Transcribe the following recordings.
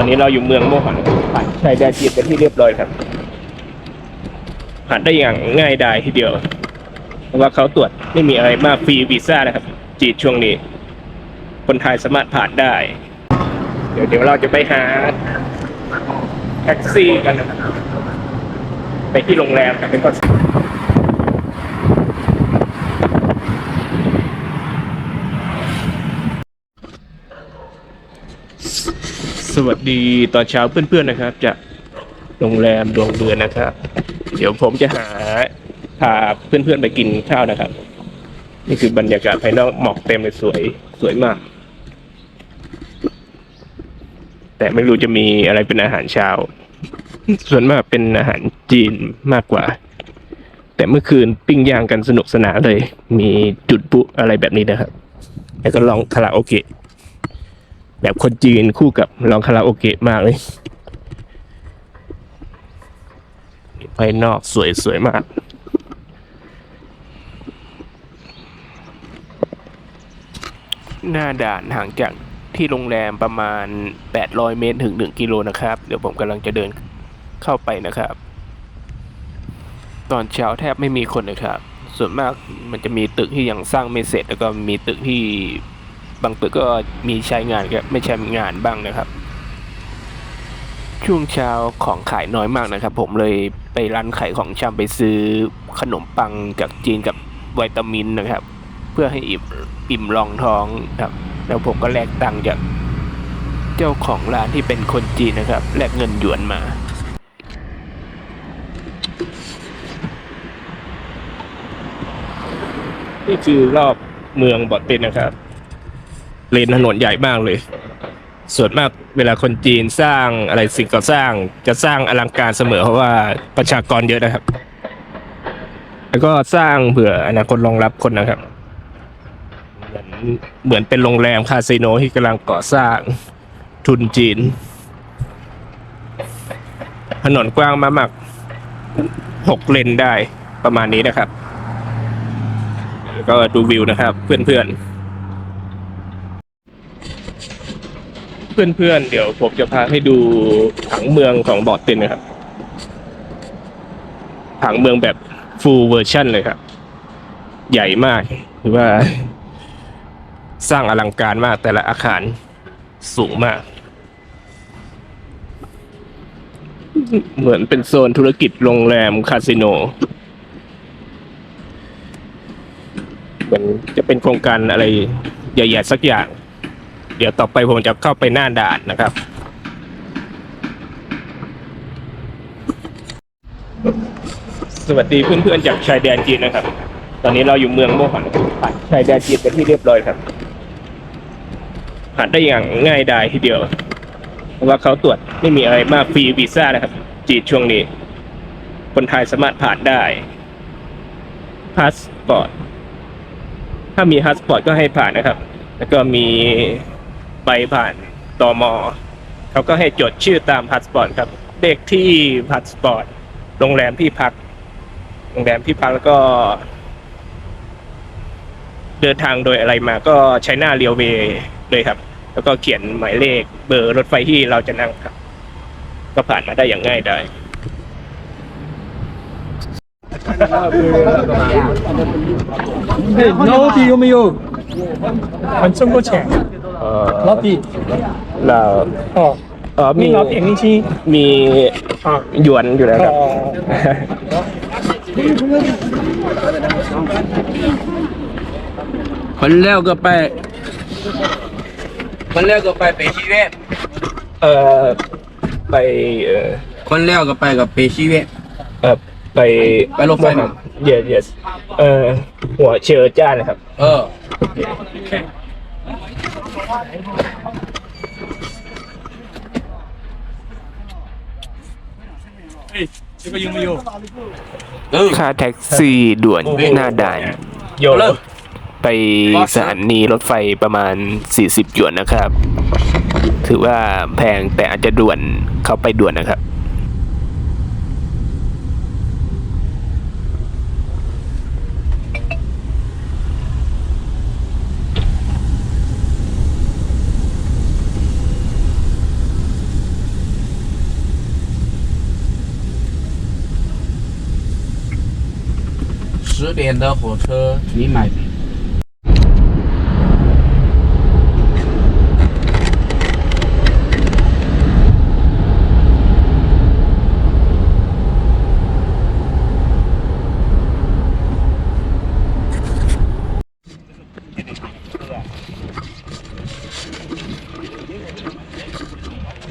ตอนนี้เราอยู่เมืองโมหันผ่านชายแดนจีนเป็นที่เรียบร้อยครับผ่านได้อย่างง่ายดายทีเดียว เพราะว่าเขาตรวจไม่มีอะไรมากฟรีวีซ่านะครับ จีนช่วงนี้ คนไทยสามารถผ่านได้ เดี๋ยวเดี๋ยวเราจะไปหาแท็กซี่กันนะครับไปที่โรงแรมกันเป็นก่อน สวัสดีตอนเช้าเพื่อนๆนะครับจากโรงแรมดวงเดือนนะครับ เดี๋ยวผมจะหาพาเพื่อนๆไปกินข้าวนะครับ นี่คือบรรยากาศภายนอกหมอกเต็มเลยสวยสวยมาก แต่ไม่รู้จะมีอะไรเป็นอาหารเช้า ส่วนมากเป็นอาหารจีนมากกว่า แต่เมื่อคืนปิ้งย่างกันสนุกสนานเลย มีจุดปุอะไรแบบนี้นะครับ แล้วก็ลองคาราโอเกะ แบบคนจีนคู่กับลองคาราโอเกะมากเลยภายนอกสวยสวยมาก หน้าด่านห่างจากที่โรงแรมประมาณ 800 เมตรถึง 1 กิโลนะครับ เดี๋ยวผมกำลังจะเดินเข้าไปนะครับ ตอนเช้าแทบไม่มีคนเลยครับ ส่วนมากมันจะมีตึกที่ยังสร้างไม่เสร็จ แล้วก็มีตึกที่ บางตึกก็มีใช้งานกับไม่ใช้งานบ้างนะครับ ช่วงเช้าของขายน้อยมากนะครับ ผมเลยไปร้านขายของชำไปซื้อขนมปังจากจีนกับวิตามินนะครับ เพื่อให้อิ่มอิ่มรองท้องครับ แล้วผมก็แลกตังค์จากเจ้าของร้านที่เป็นคนจีนนะครับแลกเงินหยวนมานี่คือรอบเมืองบอดเต็นนะครับ เลนถนนใหญ่มากเลย ส่วนมากเวลาคนจีนสร้างอะไรสิ่งก่อสร้างจะสร้างอลังการเสมอเพราะว่าประชากรเยอะนะครับ แล้วก็สร้างเผื่ออนาคตรองรับคนนะครับ เหมือนเหมือนเป็นโรงแรมคาสิโนที่กำลังก่อสร้างทุนจีน ถนนกว้างมากมากหกเลนได้ประมาณนี้นะครับ แล้วก็ดูวิวนะครับ เพื่อนๆ เพื่อนๆ เดี๋ยวผมจะพาให้ดูผังเมืองของบอร์ดเต็นนะครับ ผังเมืองแบบ full version เลยครับ ใหญ่มากหรือว่า สร้างอลังการมากแต่ละอาคารสูงมาก เหมือนเป็นโซนธุรกิจโรงแรมคาสิโนเหมือนจะเป็นโครงการอะไรใหญ่ๆสักอย่าง เดี๋ยวต่อไปผมจะเข้าไปหน้าด่านนะครับ สวัสดีเพื่อนๆจากชายแดนจีนนะครับ ตอนนี้เราอยู่เมืองโมหันผ่านชายแดนจีนเป็นที่เรียบร้อยครับผ่านได้อย่างง่ายดายทีเดียว เพราะว่าเขาตรวจไม่มีอะไรมากฟรีวีซ่านะครับ จีนช่วงนี้ คนไทยสามารถผ่านได้พาสปอร์ตถ้ามีพาสปอร์ตก็ให้ผ่านนะครับ แล้วก็มี ไปผ่านตอมอเขาก็ให้จดชื่อตามพาสปอร์ตครับเด็กที่พาสปอร์ตโรงแรมที่พัก โรงแรมที่พักแล้วก็ เดินทางโดยอะไรมาก็ใช้หน้าเรียวเวเลยครับ แล้วก็เขียนหมายเลขเบอร์รถไฟที่เราจะนั่งครับ ก็ผ่านมาได้อย่างง่ายดายเฮ้네 나오디 요미요완中国체 어, 러비 나, เ 어, 미, มีเรับเองนี่ชีหยวน,อยู่แล้วครับ.คนแรกก็ไป คนแรกก็ไปไปชีเว่เศ 어, 바 이, 어, คนแรกก็ไปกับไปชีเวบเอ่อไปศ 어, 바 이. 바이 로파이 나. Yes, yes. อ,หัวเชอร์จ้านะครับ เออ เฮ้ยนี่ก็ยิมาอยค่าแท็กซี่ด่วนหน้าด่าน โยเลยไปสถานีรถไฟประมาณ 40 หยวนนะครับ ถือว่าแพงแต่อาจจะด่วนเข้าไปด่วนนะครับ 十点的火车，你买。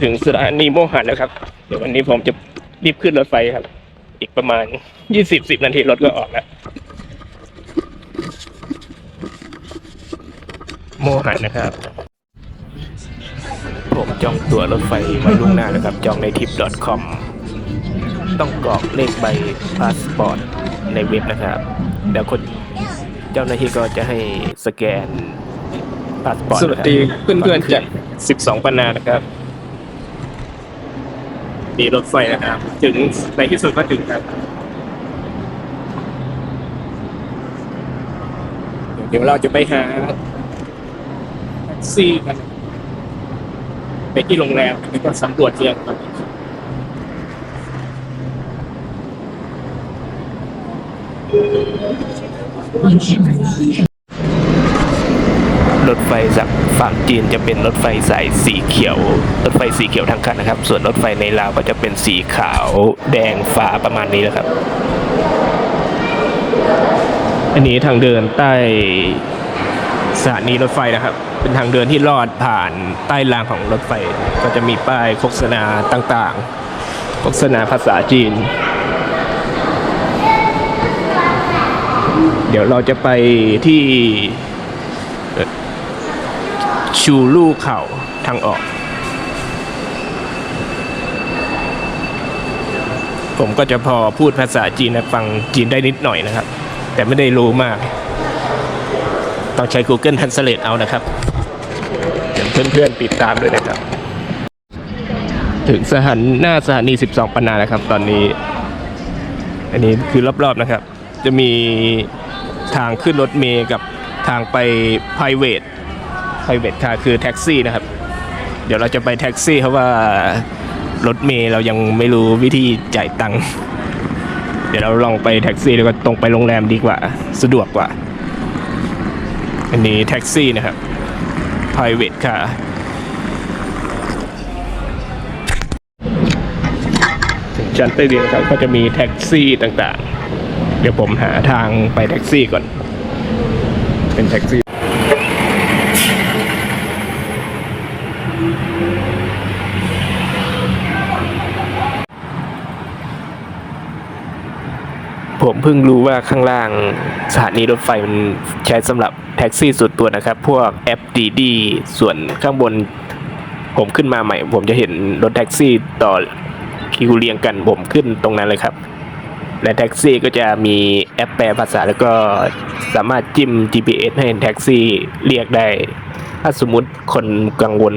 ถึงสถานีโมหันแล้วครับ เดี๋ยววันนี้ผมจะรีบขึ้นรถไฟครับ อีกประมาณยี่สิบสิบนาทีรถก็ออกแล้ว มหันนะครับ ผมจองตั๋วรถไฟไว้ล่วงหน้านะครับ จองในทิป .com ต้องกรอกเลขใบพาสปอร์ตในเว็บนะครับเดี๋ยวคนเจ้าหน้าที่ก็จะให้สแกนพาสปอร์ตสวัสดีเพื่อนๆจาก 12ปันนานะครับ มีรถไฟนะครับ ถึงในที่สุดก็ถึงครับเดี๋ยวเราจะไปหาแท็ก ซี่กัน ไปที่โรงแรมแล้วก็สำรวจเรื่องก่อนรถไฟจากฝั่งจีนจะเป็นรถไฟสายสีเขียว รถไฟสีเขียวทั้งคันนะครับ ส่วนรถไฟในลาวก็จะเป็นสีขาวแดงฟ้าประมาณนี้แหละครับ อันนี้ทางเดินใต้ สถานีรถไฟนะครับ เป็นทางเดินที่ลอดผ่านใต้รางของรถไฟ ก็จะมีป้ายโฆษณาต่างๆ โฆษณาภาษาจีน เดี๋ยวเราจะไปที่ชูลู่เขาทางออก ผมก็จะพอพูดภาษาจีนฟังจีนได้นิดหน่อยนะครับ แต่ไม่ได้รู้มาก ต้องใช้ Google Translate เอานะครับเดี๋ยวเพื่อนๆติดตามด้วยนะครับ ถึงสถานหน้าสถานี 12ปันนานะครับ ตอนนี้ อันนี้คือรอบๆนะครับ จะมีทางขึ้นรถเมย์กับทางไป private private car คือแท็กซี่นะครับ เดี๋ยวเราจะไปแท็กซี่เพราะว่ารถเมย์เรายังไม่รู้วิธีจ่ายตังค์เดี๋ยวเราลองไปแท็กซี่แล้วก็ตรงไปโรงแรมดีกว่า สะดวกกว่า อันนี้แท็กซี่นะครับ private ค่ะ ถึงชั้นใต้ดินนครับก็จะมีแท็กซี่ต่างๆ เดี๋ยวผมหาทางไปแท็กซี่ก่อน เป็นแท็กซี่ ผมเพิ่งรู้ว่าข้างล่างสถานีรถไฟมันใช้สำหรับแท็กซี่ส่วนตัวนะครับ พวกแอปดีดีส่วนข้างบน ผมขึ้นมาใหม่ ผมจะเห็นรถแท็กซี่ต่อคิวเรียงกันผมขึ้นตรงนั้นเลยครับ และแท็กซี่ก็จะมีแอปแปลภาษาแล้วก็สามารถจิ้ม GPS ให้แท็กซี่เรียกได้ ถ้าสมมติคนกังวล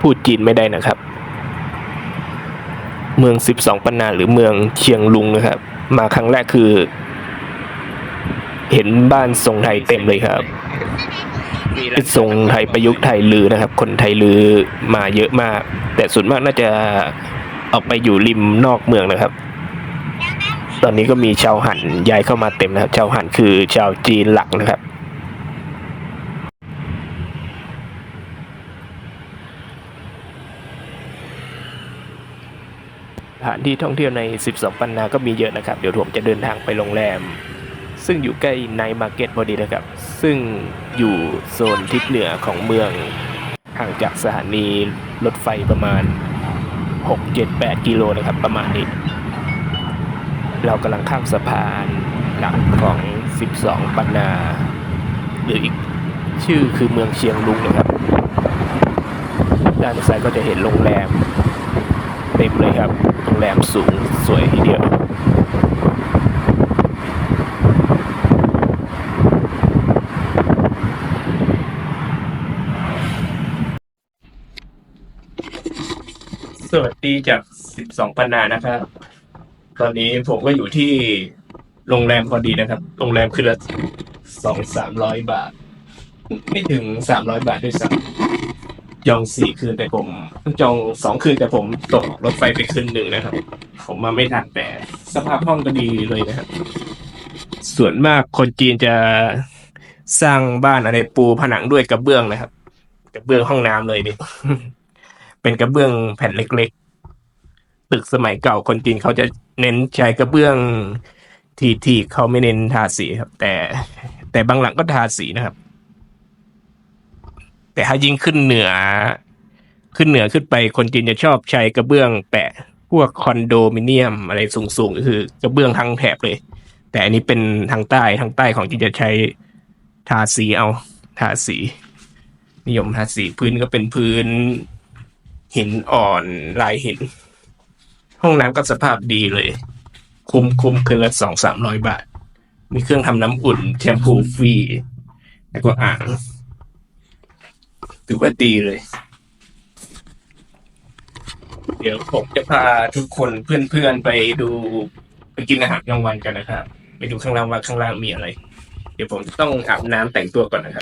พูดจีนไม่ได้นะครับ เมือง 12 ปันนาหรือเมืองเชียงลุงนะครับ มาครั้งแรกคือ เห็นบ้านทรงไทยเต็มเลยครับเป็นทรงไทยประยุกต์ไทยลือนะครับ คนไทยลือมาเยอะมาก แต่ส่วนมากน่าจะออกไปอยู่ริมนอกเมืองนะครับ ตอนนี้ก็มีชาวหันย้ายเข้ามาเต็มนะครับ ชาวหันคือชาวจีนหลักนะครับ ส ถานที่ท่องเที่ยวใน 12 ปันนาก็มีเยอะนะครับ เดี๋ยวผมจะเดินทางไปโรงแรม ซึ่งอยู่ใกล้ในมาร์เก็ตพอดีนะครับ ซึ่งอยู่โซนทิศเหนือของเมือง ห่างจากสถานีรถไฟประมาณ 6-7-8 กิโลนะครับประมาณนี้ เรากำลังข้ามสะพานหลักของ 12 ปันนา หรืออีกชื่อคือเมืองเชียงรุงนะครับ ด้านซ้ายก็จะเห็นโรงแรมเต็มเลยครับ รงแรมสูงสวยทีเดียวสวัสดีจาก12ปันนานะครับ ตอนนี้ผมก็อยู่ที่โรงแรมพอดีนะครับ โรงแรมคือละสองสามร้อยบาท ไม่ถึงสามร้อยบาทด้วยซ้ำ จองสี่คืนแต่ผมจองสองคืนแต่ผมตกรถไฟไปคืนหนึ่งนะครับ ผมมาไม่ทันแต่สภาพห้องก็ดีเลยนะครับ ส่วนมากคนจีนจะสร้างบ้านอะไรปูผนังด้วยกระเบื้องนะครับ กระเบื้องห้องน้ำเลยนี่เป็นกระเบื้องแผ่นเล็กๆ ตึกสมัยเก่าคนจีนเขาจะเน้นใช้กระเบื้องที่ที่เขาไม่เน้นทาสีครับ แต่ แต่บางหลังก็ทาสีนะครับ แต่ถ้ายิ่งขึ้นเหนือ ขึ้นเหนือขึ้นไปคนจีนจะชอบใช้กระเบื้องแปะพวกคอนโดมิเนียมอะไรสูงๆก็คือกระเบื้องทั้งแถบเลย แต่อันนี้เป็นทางใต้ทางใต้ของจีนจะใช้ทาสีเอาทาสี นิยมทาสีพื้นก็เป็นพื้นหินอ่อนลายหิน ห้องน้ำก็สภาพดีเลย คุ้มคุ้มคืนละสองสามร้อยบาท มีเครื่องทำน้ำอุ่นแชมพูฟรีแล้วก็อ่าง ถือว่าดีเลย เดี๋ยวผมจะพาทุกคนเพื่อนๆไปดูไปกินอาหารกลางวันกันนะครับ ไปดูข้างล่างว่าข้างล่างมีอะไร เดี๋ยวผมจะต้องอาบน้ำแต่งตัวก่อนนะครับ